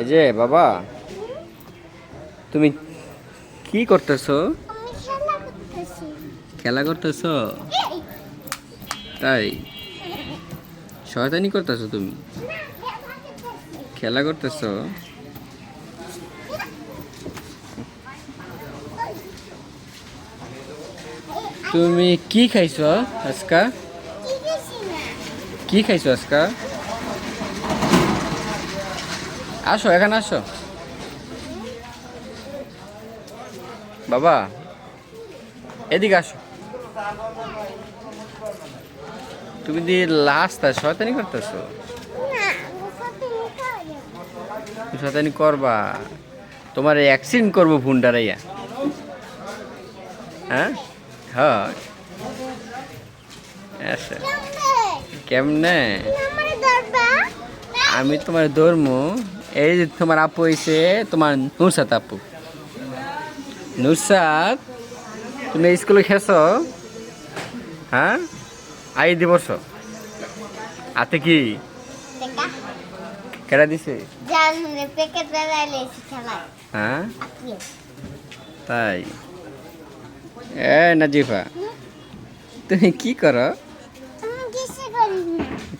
এই যে বাবা। তুমি কি করতেছো? খেলা করতেছি। তাই? শয়তানি করতেছো তুমি? খেলা করতেছি। তুমি কি খাইছো আজকা? কি খাইছো আজকা? আসো এখানে আসো। বাবা এদিকে আসো। তুমি দি লাস্ট শয়তানি করতেছো। শয়তানি করবা। তোমার অ্যাক্সিডেন্ট করব ফোন ডারাইয়া হ্যাঁ? হ্যাঁ। আচ্ছা কেমনে? আমি তোমার ধর্ম। এই যে তোমার আপু হয়েছে তোমার নুরসাদ আপু। নুরসাদ তুমি স্কুলে খেয়েছ হ্যাঁ? আই দিবস আতে কি? কেডা দিছে? হ্যাঁ? তাই? এ নাজিফা তুমি কি করো?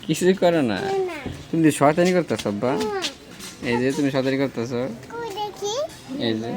কিছু করি না? তুমি শয়তানি করতেছ বা না। এই যে তুমি সাঁতারি করতেছ। এই যে।